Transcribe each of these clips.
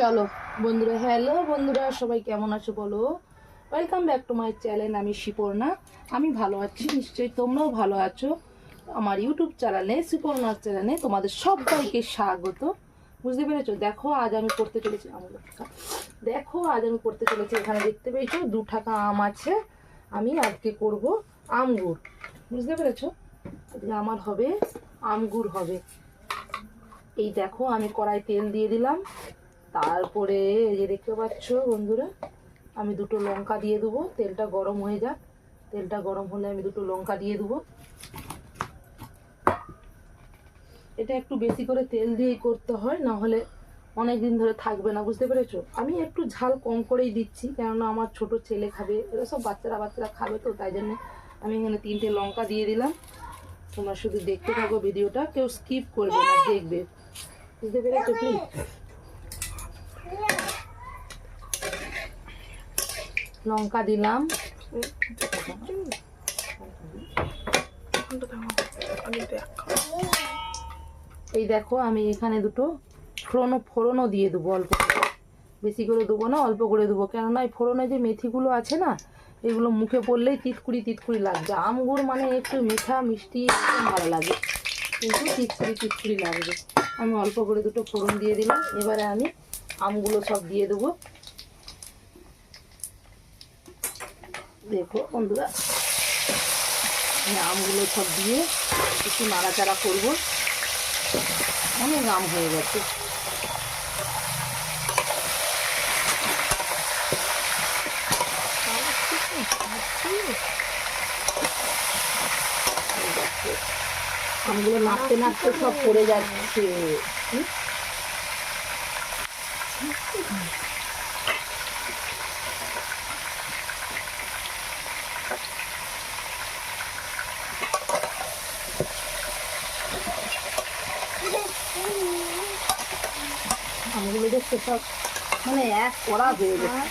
চলো, বন্ধুরা হ্যালো বন্ধুরা, সবাই কেমন আছো বলো? Welcome back to my channel আমি শিপর্ণা আমি ভালো আছি, নিশ্চয়ই তোমরাও ভালো আছো। আমার ইউটিউব চ্যানেলে সুপর্ণার চ্যানেলে তোমাদের সবাইকে স্বাগত। বুঝতে পেরেছ? দেখো, আজ আমি করতে চলেছি আমগুলো দেখো, আজ আমি করতে চলেছি, এখানে দেখতে পেয়েছ, দু টাকা আম আছে। আমি আজকে করব আমগুর বুঝতে পেরেছ? আমার হবে আমগুর হবে। এই দেখো, আমি কড়াই তেল দিয়ে দিলাম। তারপরে এই যে দেখতে পাচ্ছ বন্ধুরা, আমি দুটো লঙ্কা দিয়ে দেবো, তেলটা গরম হয়ে যাক। তেলটা গরম হলে আমি দুটো লঙ্কা দিয়ে দেবো। এটা একটু বেশি করে তেল দিয়েই করতে হয়, না হলে অনেক দিন ধরে থাকবে না, বুঝতে পেরেছ? আমি একটু ঝাল কম করেই দিচ্ছি, কেননা আমার ছোট ছেলে খাবে, এরা সব বাচ্চারা বাচ্চারা খাবে তো, তাই জন্য আমি এখানে তিনটে লঙ্কা দিয়ে দিলাম। তোমরা শুধু দেখতে থাকো ভিডিওটা, কেউ স্কিপ করবে না, দেখবে। বুঝতে পেরেছ প্লিজ লঙ্কা দিলাম। এই দেখো, আমি এখানে দুটো ফোড়নও ফোড়নও দিয়ে দেবো অল্প। বেশি করে দেবো না, অল্প করে দেবো। কেননা এই ফোড়নে যে মেথিগুলো আছে না, এগুলো মুখে পড়লেই তিতকুড়ি তিতকুড়ি লাগবে। আমগুর মানে একটু মিঠা, মিষ্টি ভালো লাগে। কিন্তু তিতকুড়ি তিতকুড়ি লাগবে। আমি অল্প করে দুটো ফোড়ন দিয়ে দিলাম। এবারে আমি আমগুলো সব দিয়ে দেবো। দেখো বন্ধুরা আমগুলো সব দিয়ে একটু নাড়াচাড়া করব। অনেক আম হয়ে গেছে। আমগুলো নাড়তে নাড়তে সব পড়ে যাচ্ছে। হুম? সব মানে এক করা হয়ে গেছে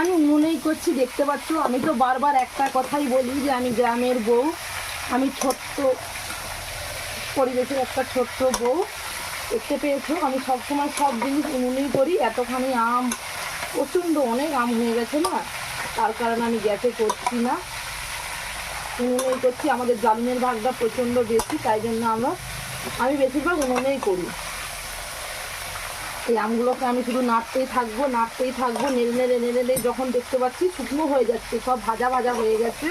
আমি মনেই করছি, দেখতে পাচ্ছ, আমি তো বারবার একটা কথাই বলি যে আমি গ্রামের বউ, আমি ছোট্ট পরিবেশের একটা ছোট্ট বউ দেখতে পেয়েছ, আমি সবসময় সব জিনিস উনুনেই করি, এতখানি আম, প্রচণ্ড অনেক আম হয়ে গেছে না, তার কারণে আমি গ্যাসে করছি না উনুনেই করছি, আমাদের জামিনের ভাগটা প্রচণ্ড বেশি, তাই জন্য আমরা, আমি বেশিরভাগ উনুনেই করি। এই আমগুলোকে আমি শুধু নাড়তেই থাকব নাড়তেই থাকব, নেড়ে নেড়ে নেড়ে নেড়ে যখন দেখতে পাচ্ছি শুকনো হয়ে যাচ্ছে, সব ভাজা ভাজা হয়ে গেছে।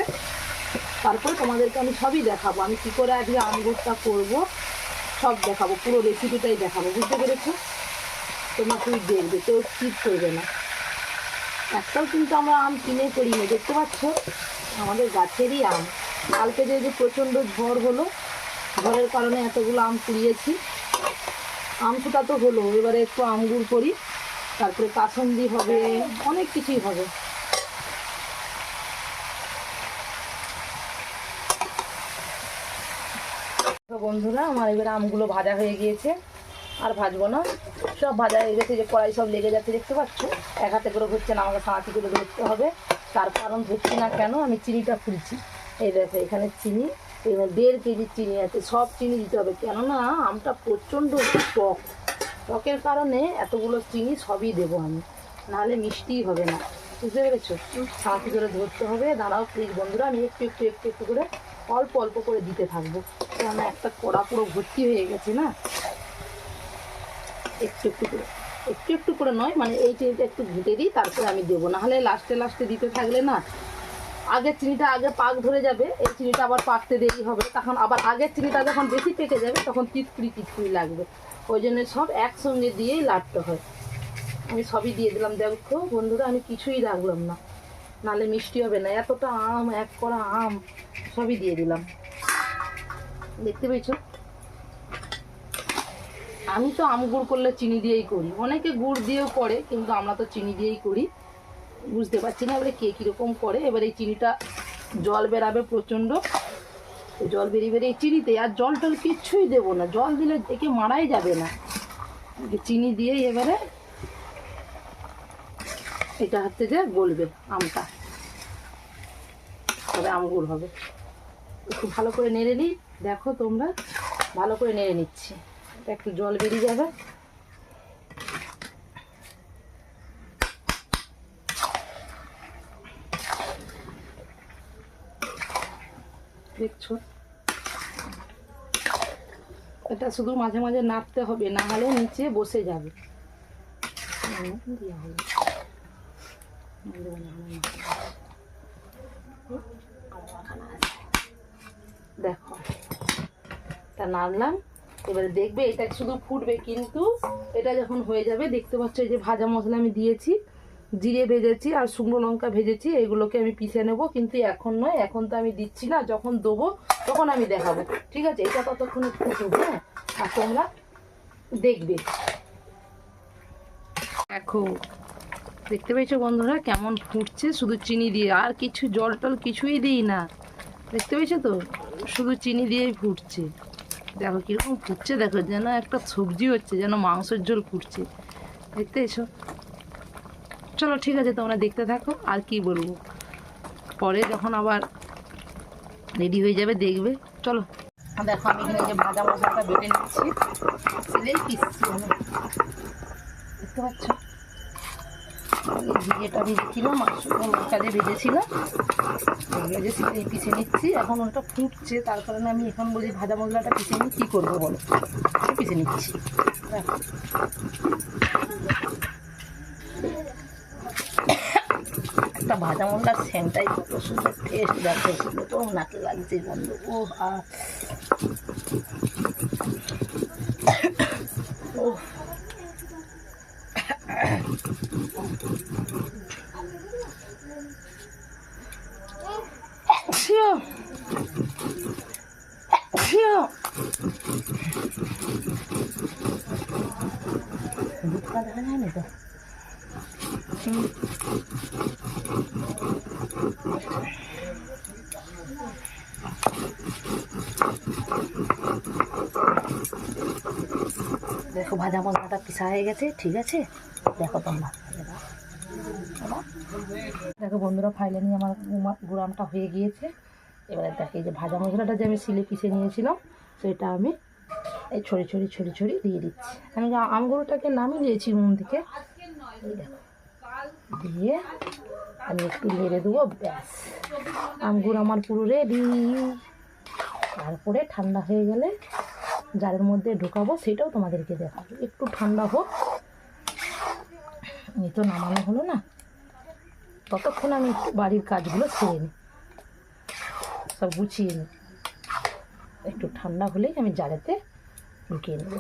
তারপরে তোমাদেরকে আমি সবই দেখাবো। আমি কী করে আজকে আমগুরটা করব, সব দেখাবো, পুরো রেসিপিটাই দেখাবো, বুঝতে পেরেছ? তোমরা তুই দেখবে, কেউ স্কিপ করবে না। একটাও কিন্তু আমরা আম কিনে করি না দেখতে পাচ্ছ? আমাদের গাছেরই আম। কালকে যে প্রচণ্ড ঝড় হলো, ঝড়ের কারণে এতগুলো আম কুড়িয়েছি আম ফুটা তো হলো, এবারে একটু আমগুর করি, তারপরে কাসন্দি হবে, অনেক কিছুই হবে। বন্ধুরা, আমার এবারে আমগুলো ভাজা হয়ে গিয়েছে। আর ভাজবো না। সব ভাজা হয়ে গেছে যে কড়াই সব লেগে যাচ্ছে, দেখতে পাচ্ছ? এক হাতে করে হচ্ছে না, আমাকে সাঁতি করে ধরতে হবে। তার কারণ ধরছি না কেন? আমি চিনিটা খুলছি। এই দেখো, এখানে চিনি এখানে দেড় কেজি চিনি আছে, সব চিনি দিতে হবে। কেননা, আমটা প্রচণ্ড টক। টকের কারণে এতগুলো চিনি সবই দেবো আমি। নাহলে মিষ্টিই হবে না। বুঝতে পেরেছ? সাঁতি করে ধরতে হবে। দাঁড়াও প্লিজ বন্ধুরা, আমি একটু একটু একটু একটু করে অল্প অল্প করে দিতে থাকব। কেননা একটা কড়া পুরো ভর্তি হয়ে গেছে না? একটু একটু করে। একটু একটু করে নয় মানে এই চিনিটা একটু ঘুটে দিই, তারপরে আমি দেবো। নাহলে লাস্টে লাস্টে দিতে থাকলে না আগের চিনিটা আগে পাক ধরে যাবে, এই চিনিটা আবার পাকতে দেরি হবে। তখন আবার আগের চিনিটা যখন বেশি পেকে যাবে, তখন তিতকুড়ি তিতকুড়ি লাগবে। ওই জন্য সব একসঙ্গে দিয়েই লাটতে হয়। আমি সবই দিয়ে দিলাম। দেখো বন্ধুরা, আমি কিছুই রাখলাম না। নালে মিষ্টি হবে না। এতটা আম, এক করা আম, সবই দিয়ে দিলাম। দেখতে পেয়েছ? আমি তো আম গুড় করলে চিনি দিয়েই করি। অনেকে গুড় দিয়েও করে, কিন্তু আমরা তো চিনি দিয়েই করি। বুঝতে পারছি না, এবারে কে কীরকম করে? এবার এই চিনিটা জল বেরাবে প্রচণ্ড। জল বেরিয়ে বেরিয়ে চিনিতে, আর জল টল কিচ্ছুই দেবো না। জল দিলে একে মারাই যাবে না। চিনি দিয়েই এবারে এটা হচ্ছে যে গলবে আমটা। তবে আঙ্গুর হবে। একটু ভালো করে নেড়ে নিই। দেখো তোমরা, ভালো করে নেড়ে নিচ্ছি। একটু জল বেরিয়ে যাবে। এটা শুধু মাঝে মাঝে নাড়তে হবে, না হলে নিচে বসে যাবে। দেখো, তা নাড়লাম। এবারে দেখবে এটা শুধু ফুটবে, কিন্তু এটা যখন হয়ে যাবে, দেখতে পাচ্ছ এই যে ভাজা মশলা আমি দিয়েছি, জিরে ভেজেছি আর শুকনো লঙ্কা ভেজেছি, এগুলোকে আমি পিষে নেব, কিন্তু এখন নয়, এখন তো আমি দিচ্ছি না, যখন দেবো তখন আমি দেখাবো, ঠিক আছে? এটা ততক্ষণে ফুটুক হ্যাঁ? আর তোমরা দেখবে। দেখো, দেখতে পেয়েছ বন্ধুরা কেমন ফুটছে? শুধু চিনি দিয়ে, আর কিছু জল টল কিছুই দিই না। দেখতে পেয়েছ তো? শুধু চিনি দিয়েই ফুটছে। দেখো কীরকম ফুটছে, দেখো যেন একটা সবজি হচ্ছে, যেন মাংসের ঝোল ফুটছে। দেখতে এসো। চলো ঠিক আছে, তোমরা দেখতে থাকো, আর কি বলব। পরে যখন আবার রেডি হয়ে যাবে, দেখবে। চলো। দেখো, আমি এখানে যে ভাজা মশলাটা বেটে নিচ্ছি। দেখতে পাচ্ছ? এই জিরেটা ভেজেছিলাম আর শুকনো লঙ্কা দিয়ে ভেজেছিলাম ভেজে সিলেই পিষে নিচ্ছি। এখন ওটা ফুটছে, তার কারণে আমি এখন বলি ভাজা মশলাটা পিষে নিয়ে কী করব বলো? পিষে নিচ্ছি। একটা ভাজা মশলার সেন্টাই কত সুন্দর টেস্ট দেখো তো নাকে লাগছে বন্ধ ও আ ও ね。強い。強い。ぶつからない。のだ。うん দেখো, ভাজা মশলাটা পিসা হয়ে গেছে, ঠিক আছে? দেখো তোমরা। দেখো বন্ধুরা ফাইনালি আমার গুড়ামটা হয়ে গিয়েছে। এবারে দেখো, এই যে ভাজা মশলাটা যে আমি সিলে পিষে নিয়েছিলাম, সেটা আমি এই ছড়ি ছড়ি ছড়ি ছড়ি দিয়ে দিচ্ছি। আমি আমগুলোটাকে নামিয়ে দিয়েছি উনুন থেকে। দিয়ে আমি একটু নেড়ে দেবো, ব্যাস। আমগুলো আমার পুরো রেডি তারপরে ঠান্ডা হয়ে গেলে জারের মধ্যে ঢোকাবো সেটাও তোমাদেরকে দেখাবো। একটু ঠান্ডা হোক। এই তো নামানো হলো না। ততক্ষণ আমি বাড়ির কাজগুলো সেরে নিই। সব গুছিয়ে নিই। একটু ঠান্ডা হলেই আমি জারেতে ঢুকিয়ে নেব।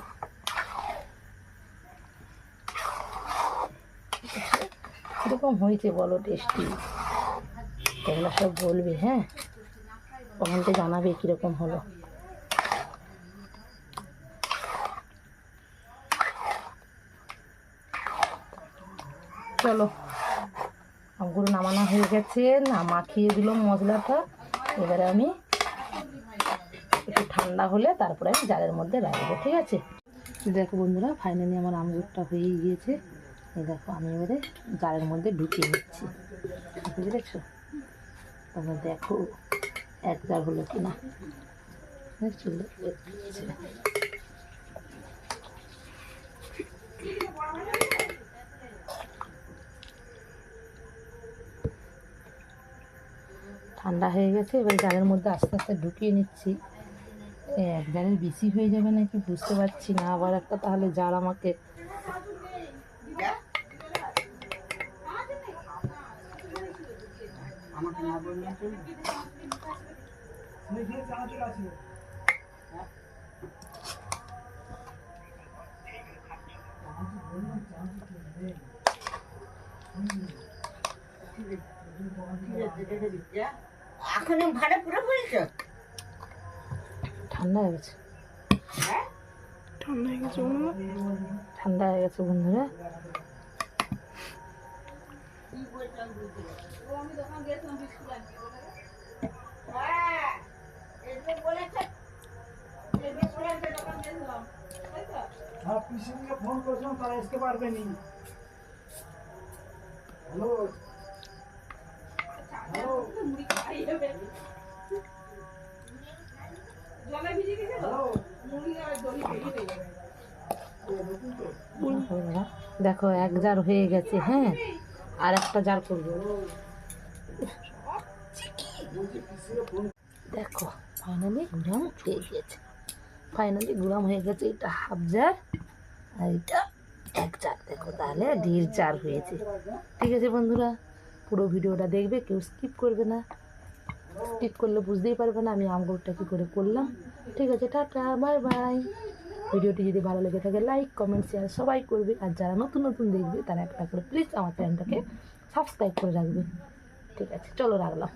কীরকম হয়েছে বলো টেস্টি। তোমরা সব বলবে হ্যাঁ? কমেন্টে জানাবে কীরকম হলো। চলো আমগুলো নামানো হয়ে গেছে, না মাখিয়ে দিলাম মশলাটা। এবারে আমি একটু ঠান্ডা হলে তারপরে আমি জালের মধ্যে রাখব, ঠিক আছে? দেখো বন্ধুরা ফাইনালি আমার আমগুরটা হয়ে গিয়েছে। এই দেখো, আমি এবারে জারের মধ্যে ঢুকিয়ে নিচ্ছি। বুঝতে পেরেছ? তোমরা দেখো, এক জার হলো কি না? ঠান্ডা হয়ে গেছে, এবার জারের মধ্যে আস্তে আস্তে ঢুকিয়ে নিচ্ছি। এক জারের বেশি হয়ে যাবে নাকি বুঝতে পারছি না, আবার একটা তাহলে জার আমাকে 하나 보면 좀. 근데 그렇게 하지 마시고. 아, 그냥 바로 불어버리죠. 단나야겠지. 네? 단나야겠지, 오늘? 단나야겠지, 오늘은? ফোন তারা আসতে দেখো এক জার হয়ে গেছে হ্যাঁ? আর একটা জার করব। দেখো ফাইনালি গুড়াম হয়ে গেছে। ফাইনালি গুড়াম হয়ে গেছে, এটা হাফ জার আর এটা এক জার দেখো তাহলে দেড় জার হয়েছে। ঠিক আছে বন্ধুরা, পুরো ভিডিওটা দেখবে, কেউ স্কিপ করবে না। স্কিপ করলে বুঝতেই পারবে না আমি আমগুরটা কী করে করলাম। ঠিক আছে, টাটা বাই বাই ভিডিওটি যদি ভালো লেগে থাকে লাইক কমেন্ট শেয়ার সবাই করবে। আর যারা নতুন নতুন দেখবে, তারা একটা করে প্লিজ আমার চ্যানেলটাকে সাবস্ক্রাইব করে রাখবে। ঠিক আছে, চলো রাখলাম।